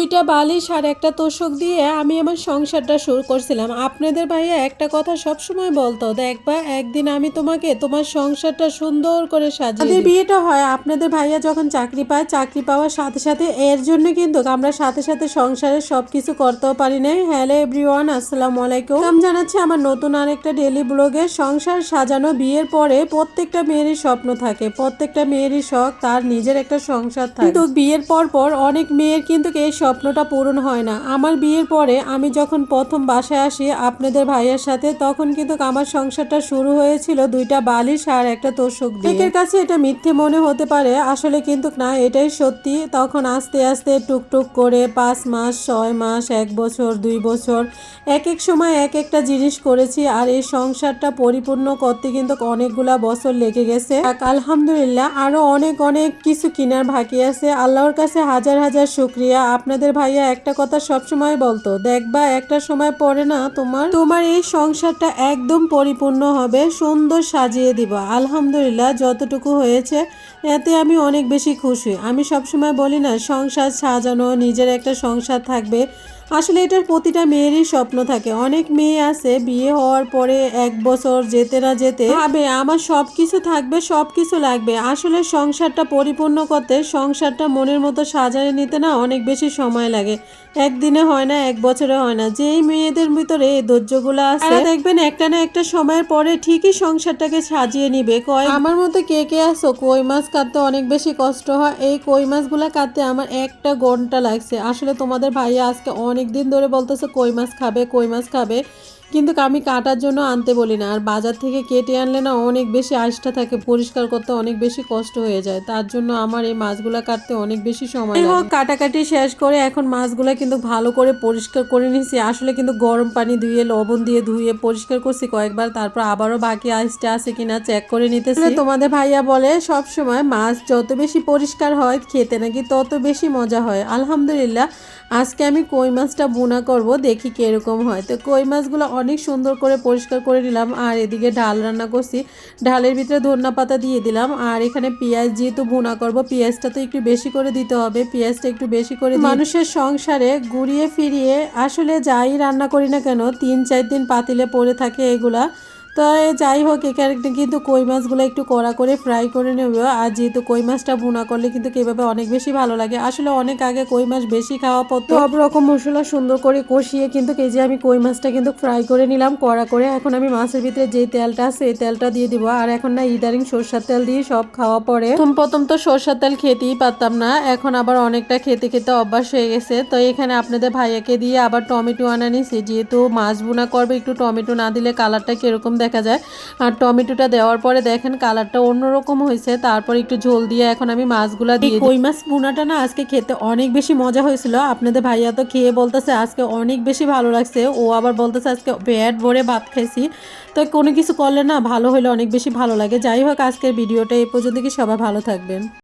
দুইটা বালিশ আর একটা তোষক দিয়ে আমি আমার সংসারটা শুরু করছিলাম। আপনাদের ভাইয়া একটা কথা সবসময় বলতো দেখবা একদিন আমি তোমাকে তোমার সংসারটা সুন্দর করে সাজিয়ে আমাদের বিয়েটা হয় আপনাদের ভাইয়া যখন চাকরি পায় চাকরি পাওয়ার সাথে সাথে এর জন্য কিন্তু আমরা সাথে সাথে সংসারের সব কিছু করতেও পারি নাই। হ্যালো এভরিওয়ান আসসালামু আলাইকুম। নাম জানাচ্ছি আমার নতুন আরেকটা ডেলি ব্লগে সংসার সাজানো বিয়ের পরে প্রত্যেকটা মেয়েরই স্বপ্ন থাকে প্রত্যেকটা মেয়েরই শখ তার নিজের একটা সংসার থাকে। কিন্তু বিয়ের পর পর অনেক মেয়ের কিন্তু এই স্বপ্নটা পূরণ হয় না। আমার বিয়ের পরে আমি যখন প্রথম বাসায় আসি আপনাদের ভাইয়ের সাথে, তখন কিন্তু আমার সংসারটা শুরু হয়েছিল দুইটা বালিশ আর একটা তোষক দিয়ে। একের কাছে এটা মিথ্যে মনে হতে পারে, আসলে কিন্তু না, এটাই সত্যি। তখন আস্তে আস্তে টুকটুক করে পাঁচ মাস, ছয় মাস, এক বছর, দুই বছর, এক এক সময় এক একটা জিনিস করেছি আর এই সংসারটা পরিপূর্ণ করতে কিন্তু অনেকগুলা বছর লেগে গেছে। আলহামদুলিল্লাহ আরও অনেক অনেক কিছু কেনার বাকি আছে। আল্লাহর কাছে হাজার হাজার শুক্রিয়া। আপনাদের ভাইয়া একটা কথা সব সময় বলতো, দেখবা একটা সময় পরে না তোমার তোমার এই সংসারটা একদম পরিপূর্ণ হবে, সুন্দর সাজিয়ে দিব। আলহামদুলিল্লাহ, যতটুকু হয়েছে, এতে আমি অনেক বেশি খুশি। আমি সবসময় বলি না, সংসার সাজানো, নিজের একটা সংসার থাকবে আসলে এটার প্রতিটা মেয়েরই স্বপ্ন থাকে। অনেক মেয়ে আছে বিয়ে হওয়ার পরে এক বছর যেতে না যেতে ভাবে, আমার সব কিছু থাকবে সব কিছু লাগবে। আসলে সংসারটা পরিপূর্ণ করতে সংসারটা মনের মতো সাজায় নিতে না অনেক বেশি সময় লাগে। একদিনে হয় না, এক বছরে হয় না। যেই মেয়েদের ভিতরে এই ধৈর্যগুলো আছে দেখবেন একটা না একটা সময়ের পরে ঠিকই সংসারটাকে সাজিয়ে নিবে। কয়, আমার মতো কে কে আসো কই মাছ কাটতে অনেক বেশি কষ্ট হয়। এই কই মাছগুলো কাটতে আমার একটা ঘণ্টা লাগছে। আসলে তোমাদের ভাইয়া আজকে অনেক দিন ধরে বলতেছে কই মাছ খাবে কই মাছ খাবে। কিন্তু আমি কাটার জন্য আনতে বলি না। আর বাজার থেকে কেটে আনলে না অনেক বেশি আইসটা থাকে পরিষ্কার করতে অনেক বেশি কষ্ট হয়ে যায়। তার জন্য আমার এই মাছগুলা কাটতে অনেক বেশি সময় লাগে। হোক কাটাকাটি শেষ করে এখন মাছগুলা কিন্তু ভালো করে পরিষ্কার করে নিয়েছি আসলে কিন্তু গরম পানি ধুয়ে লবণ দিয়ে ধুয়ে পরিষ্কার করছি কয়েকবার। তারপর আবারও বাকি আইসটা আছে কিনা চেক করে নিতেছি। তোমাদের ভাইয়া বলে সব সময় মাছ যত বেশি পরিষ্কার হয় খেতে নাকি তত বেশি মজা হয়। আলহামদুলিল্লাহ আজকে আমি কই মাছটা বোনা করব, দেখি কীরকম হয়। তো কই মাছগুলো অনেক সুন্দর করে পরিষ্কার করে নিলাম, আর এদিকে ডাল রান্না করছি। ডালের ভিতরে ধনিয়া পাতা দিয়ে দিলাম, আর এখানে পেঁয়াজ যেহেতু বোনা করব, পেঁয়াজটা তো একটু বেশি করে দিতে হবে, পেঁয়াজটা একটু বেশি করে মানুষের সংসারে ঘুরিয়ে ফিরিয়ে আসলে যাই রান্না করি না কেন, তিন চার দিন পাতিলে পড়ে থাকে এগুলা। তো যাই হোক এখানে কিন্তু কই মাছগুলো একটু কড়া করে ফ্রাই করে নেব। আর যেহেতু কই মাছটা ভুনা করলে কিন্তু এভাবে অনেক বেশি ভালো লাগে। আসলে অনেক আগে কই মাছ বেশি খাওয়া পড়তো। সব রকম মশলা সুন্দর করে কষিয়ে কিন্তু এই যে আমি কই মাছটা কিন্তু ফ্রাই করে নিলাম কড়া করে। এখন আমি মাছের ভিতরে যে তেলটা আছে এই তেলটা দিয়ে দিব। আর এখন না ইদারিং সরষার তেল দিয়ে সব খাওয়া পরে প্রথম প্রথম তো সরষার তেল খেতেই পারতাম না। এখন আবার অনেকটা খেতে খেতে অভ্যাস হয়ে গেছে। তো এখানে আপনাদের ভাইয়াকে দিয়ে আবার টমেটো আনা নিছি। যেহেতু মাছ বোনা করবে একটু টমেটো না দিলে কালারটা কীরকম দেখা যায়। আর টমেটোটা দেওয়ার পরে দেখেন কালারটা অন্যরকম হয়েছে। তারপর একটু ঝোল দিয়ে এখন আমি মাছগুলা দিয়ে কই মাছ বোনাটা না আজকে খেতে অনেক বেশি মজা হয়েছিল। আপনাদের ভাইয়া তো খেয়ে বলতেছে আজকে অনেক বেশি ভালো লাগছে। ও আবার বলতেছে আজকে পেট ভরে ভাত খাইছি তো কোনো কিছু করলে না ভালো হলে অনেক বেশি ভালো লাগে। যাই হোক আজকের ভিডিওটা এই পর্যন্ত। কি সবাই ভালো থাকবেন।